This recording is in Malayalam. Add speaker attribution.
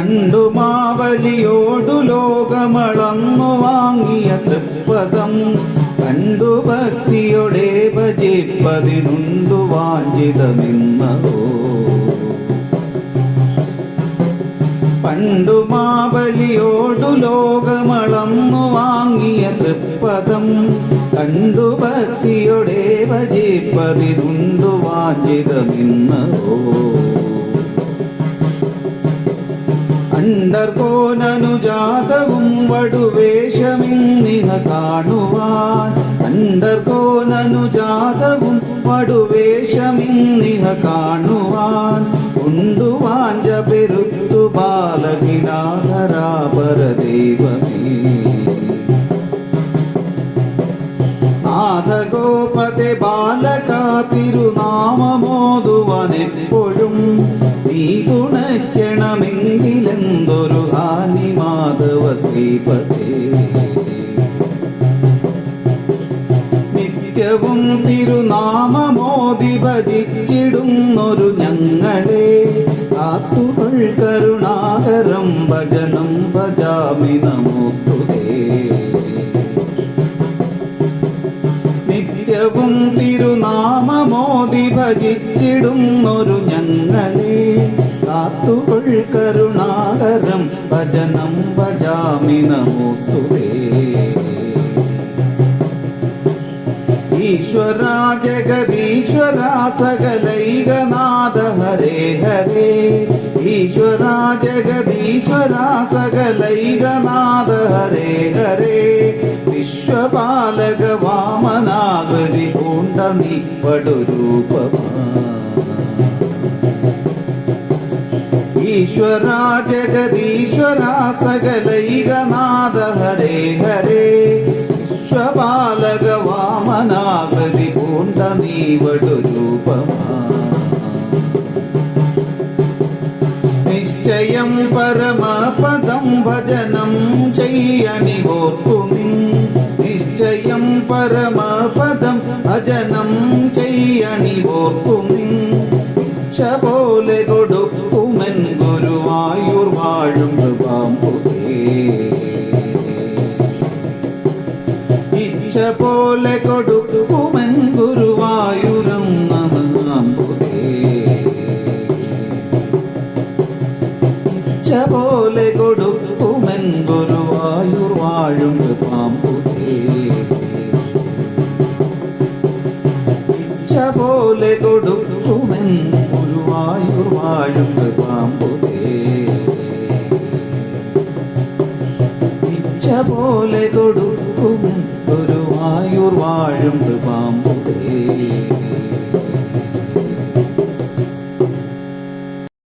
Speaker 1: പണ്ടു മാവലിയോടു ലോകമളന്നു വാങ്ങിയ തൃപ്പദം. കണ്ടു ഭക്തിയുടെ ഭജിപ്പതിനുണ്ടു വാഞ്ചിതമെന്നതോ. പണ്ടു മാവലിയോടു ലോകമളന്നു വാങ്ങിയ തൃപ്പദം. കണ്ടു ഭക്തിയുടെ ഭജിപ്പതിനുണ്ടു വാഞ്ചിതമെന്നതോ. അണ്ടർകോനനുജാതവും വടുവേഷമിന്നിന കാണുവാൻ. അണ്ടർകോനനുജാതവും വടുവേഷമിന്നിന കാണുവാൻ. ഉണ്ടുവാഞ്ച പെരുത്തു ബാലവിനാഥരാപരദേവമേ. നാഥഗോപതെ ബാലക തിരുനാമമോതുവനെപ്പോഴും നീ തുണയ്ക്കണമെങ്കിൽ ശ്രീപതേ നിത്യവും തിരുനാമമോദി ഭജിച്ചിടുന്നൊരു ഞങ്ങളെ. കാത്തുകൾ കരുണാകരം ഭജനം ഭജാമി നമോസ്തുതേ. നിത്യവും തിരുനാമമോദി ഭജിച്ചിടുന്നൊരു ഞങ്ങളെ. കാത്തുകൾ കരുണാകരം ഭജനം ഭജാമി നമോസ്തുതേ. ഈശ്വര ജഗദീശ്വര സകലൈകനാഥ ഹരേ ഹരേ. ഈശ്വര ജഗദീശ്വര സകലൈകനാഥ ഹരേ ഹരേ. വിശ്വപാലക വാമനാകൃതി പൂണ്ട നീ പടുരൂപമാ ഈശ്വര ജഗദീശ്വര സകലൈകനാഥ ഹരേ ഹരേ വിശ്വപാലക വാമനാകൃതി പൂണ്ട നീവടു രൂപമാ നിശ്ചയം പരമപദം ഭജനം ചെയ്യണി ഓർക്കുമിൻ നിശ്ചയം പരമപദം ഭജനം കൃപാമ്പുതേ ഇച്ഛ പോലെ കൊടുക്കുമൻ ഗുരുവായൂരം നമാമ്പുതേ ഇച്ഛ പോലെ കൊടുക്കുമൻ ഗുരുവായൂർ പോലെ കൊടുക്കുമെൻ ഗുരുവായൂർ വാഴും കൃപാമ്പുതേ